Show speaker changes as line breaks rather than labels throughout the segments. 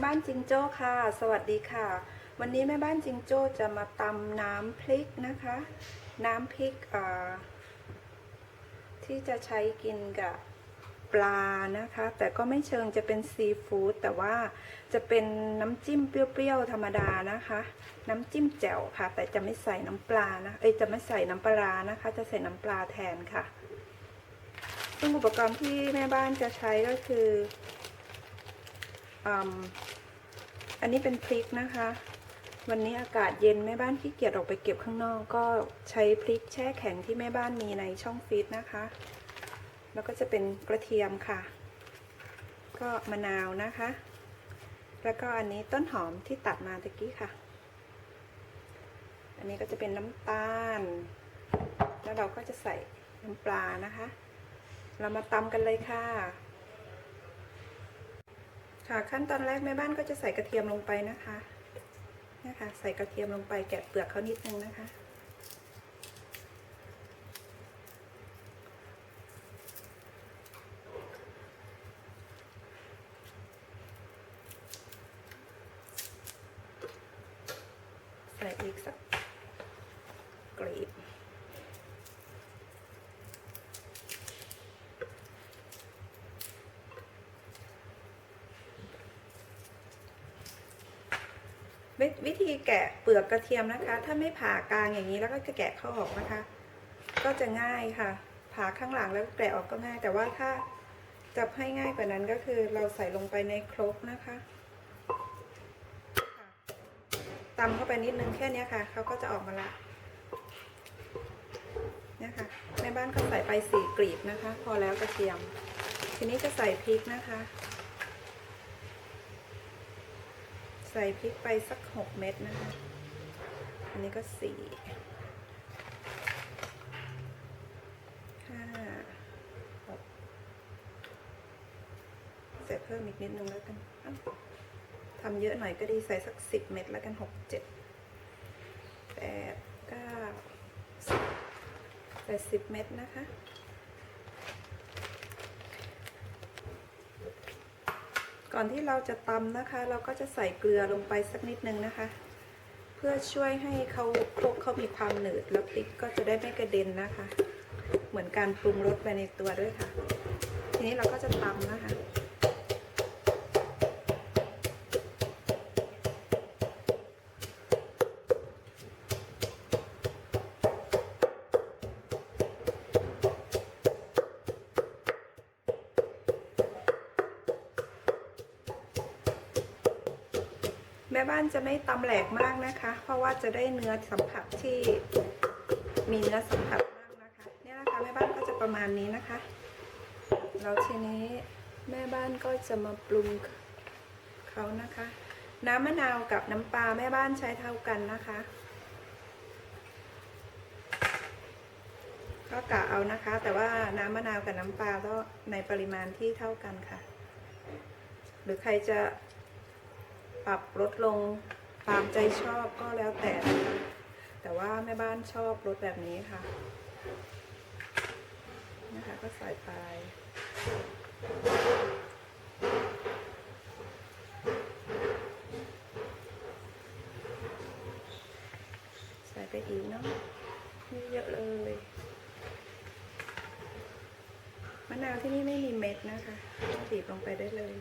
แม่บ้านจิงโจ้ค่ะ สวัสดีค่ะ วันนี้แม่บ้านจิงโจ้จะมาตำน้ำพริกนะคะ น้ำพริกที่จะใช้กินกับปลานะคะ แต่ก็ไม่เชิงจะเป็นซีฟู้ดแต่ว่าจะเป็นน้ำจิ้มเปรี้ยวๆธรรมดานะคะ น้ำจิ้มแจ่วค่ะ แต่จะไม่ใส่น้ำปลานะเอ้ยจะไม่ใส่น้ำปลาร้านะคะ จะใส่น้ำปลาแทนค่ะซึ่งอุปกรณ์ที่แม่บ้านจะใช้ก็คือ อันนี้เป็นพริกนะคะ วันนี้อากาศเย็นแม่บ้านขี้เกียจออกไปเก็บข้างนอก ก็ใช้พริกแช่แข็งที่แม่บ้านมีในช่องฟรีซนะคะ แล้วก็จะเป็นกระเทียมค่ะ ก็มะนาวนะคะ แล้วก็อันนี้ต้นหอมที่ตัดมาตะกี้ค่ะ อันนี้ก็จะเป็นน้ำตาล แล้วเราก็จะใส่น้ำปลานะคะ เรามาตำกันเลยค่ะ ค่ะขั้นตอนแรกแม่บ้านก็จะใส่กระเทียมลงไปนะคะนะคะ ใส่กระเทียมลงไปแกะเปลือกเขานิดนึงนะคะ ใส่อีกสักกรีบ วิวิธีแกะเปลือกกระเทียมนะคะ ถ้าไม่ผ่ากลางอย่างนี้แล้วก็จะแกะเข้าออกนะคะ ก็จะง่ายค่ะ ผ่าข้างหลังแล้วแกะออกก็ง่าย แต่ว่าถ้าจะให้ง่ายกว่านั้นก็คือเราใส่ลงไปในครกนะคะตำเข้าไปนิดนึงแค่นี้ค่ะเขาก็จะออกมาละเนี่ยค่ะแม่บ้านก็ใส่ไปสี่กลีบนะคะ พอแล้วกระเทียม ทีนี้จะใส่พริกนะคะ ใส่พริกไปสักหกเม็ดนะคะ อันนี้ก็สี่ห้าหกใส่เพิ่มอีกนิดนึงแล้วกันทำเยอะหน่อยก็ดีใส่สักสิบเม็ดแล้วกันหกเจ็ดแปดเก้าสิบใส่สิบเม็ดนะคะ ก่อนที่เราจะตำนะคะ เราก็จะใส่เกลือลงไปสักนิดนึงนะคะ เพื่อช่วยให้เขาพวกเขามีความหนืดแล้วพริกก็จะได้ไม่กระเด็นนะคะ เหมือนการปรุงรสไปในตัวด้วยค่ะ ทีนี้เราก็จะตำนะคะ ม่บ้านจะไม่ตำแหลกมากนะคะ เพราะว่าจะได้เนื้อสัมผัสที่มีเนื้อสัมผัสมากนะคะเนี่ยนะคะแม่บ้านก็จะประมาณนี้นะคะแล้วทีนี้แม่บ้านก็จะมาปรุงเขานะคะ น้ำมะนาวกับน้ำปลาแม่บ้านใช้เท่ากันนะคะก็กะเอานะคะ แต่ว่าน้ำมะนาวกับน้ำปลาก็ในปริมาณที่เท่ากันค่ะ หรือใครจะ ปรับลดลงตามใจชอบก็แล้วแต่นะคะแต่ว่าแม่บ้านชอบรสแบบนี้ค่ะนะคะก็ใส่ไปใส่ไปอีกเนาะม่เยอะเลยมะนาวที่นี่ไม่มีเม็ดนะคะก็บีบลงไปได้เลย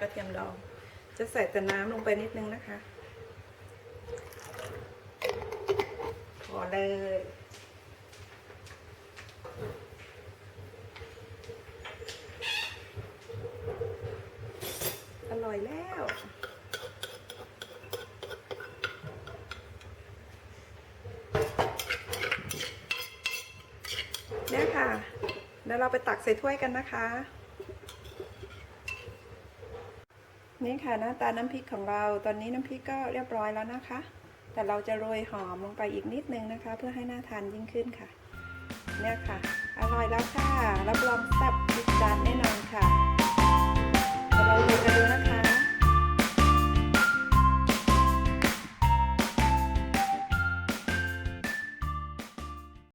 กระเทียมดอง จะใส่แต่น้ำลงไปนิดนึงนะคะ พอเลยอร่อยแล้วเนี่ยค่ะ แล้วเราไปตักใส่ถ้วยกันนะคะ นี่ค่ะหน้าตาน้ำพริกของเราตอนนี้น้ำพริกก็เรียบร้อยแล้วนะคะ แต่เราจะโรยหอมลงไปอีกนิดนึงนะคะ เพื่อให้หน้าทานยิ่งขึ้นค่ะเนี่ยค่ะ อร่อยแล้วค่ะรับรองแซ่บจัดแน่นอนค่ะเราลองกันดูนะคะ